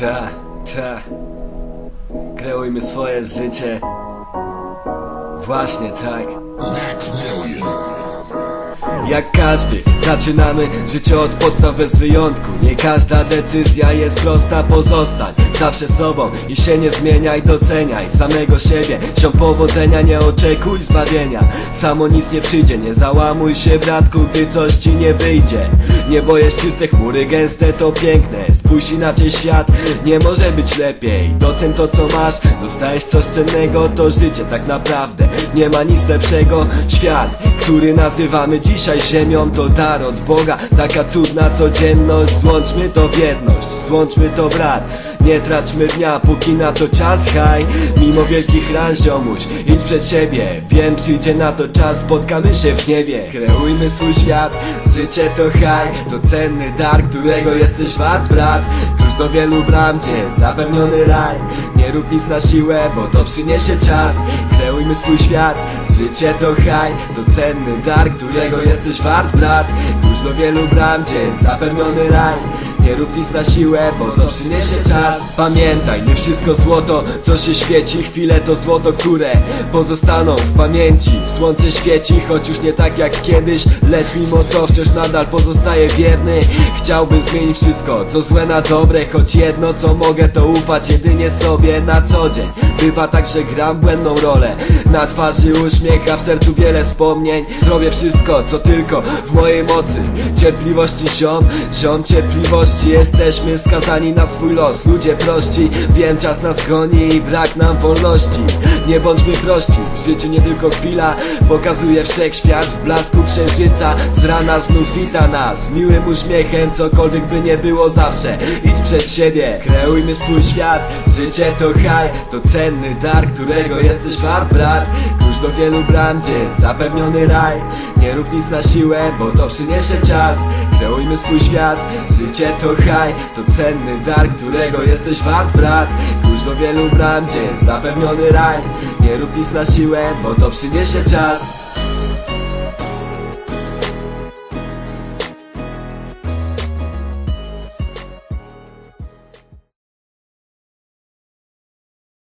Ta, ta. Kreujmy swoje życie. Właśnie tak. Jak każdy, zaczynamy życie od podstaw bez wyjątku. Nie każda decyzja jest prosta, pozostań Zawsze sobą i się nie zmieniaj, doceniaj Samego siebie, ziom powodzenia, nie oczekuj zbawienia. Samo nic nie przyjdzie, nie załamuj się bratku, gdy coś ci nie wyjdzie. Niebo jest czyste, chmury gęste, to piękne. Spójrz inaczej świat, nie może być lepiej. Docen to co masz, dostajesz coś cennego To życie tak naprawdę, nie ma nic lepszego. Świat, który nazywamy dzisiaj ziemią To dar od Boga, taka cudna codzienność. Złączmy to w jedność, złączmy to brat Nie traćmy dnia, póki na to czas. Haj Mimo wielkich ran ziomuś, idź przed siebie. Wiem, przyjdzie na to czas, spotkamy się w niebie. Kreujmy swój świat, życie to haj. To cenny dar, którego jesteś wart brat. Klucz do wielu bram cię, zapewniony raj. Nie rób nic na siłę, bo to przyniesie czas. Kreujmy swój świat, życie to haj To cenny dar, którego jesteś wart brat. Klucz do wielu bram cię, zapewniony raj. Nie rób nic na siłę, bo to przyniesie czas. Pamiętaj, nie wszystko złoto, co się świeci. Chwile to złoto, które pozostaną w pamięci. Słońce świeci, choć już nie tak jak kiedyś. Lecz mimo to wciąż nadal pozostaje wierny. Chciałbym zmienić wszystko, co złe na dobre. Choć jedno, co mogę, to ufać jedynie sobie na co dzień. Bywa tak, że gram błędną rolę Na twarzy uśmiech, a w sercu wiele wspomnień. Zrobię wszystko, co tylko w mojej mocy. Cierpliwości ziom, ziom cierpliwości. Jesteśmy skazani na swój los. Ludzie prości, wiem czas nas goni I brak nam wolności. Nie bądźmy prości, w życiu nie tylko chwila. Pokazuje wszechświat w blasku księżyca. Z rana znów wita nas. Miłym uśmiechem, cokolwiek by nie było zawsze. Idź przed siebie, kreujmy swój świat. Życie to haj, to cenny dar Którego jesteś wart brat Klucz do wielu bram, gdzie jest zapewniony raj. Nie rób nic na siłę, bo to przyniesie czas. Kreujmy swój świat, życie to haj. To cenny dar, którego jesteś wart brat. Klucz do wielu bram, gdzie jest zapewniony raj. Nie rób nic na siłę, bo to przyniesie czas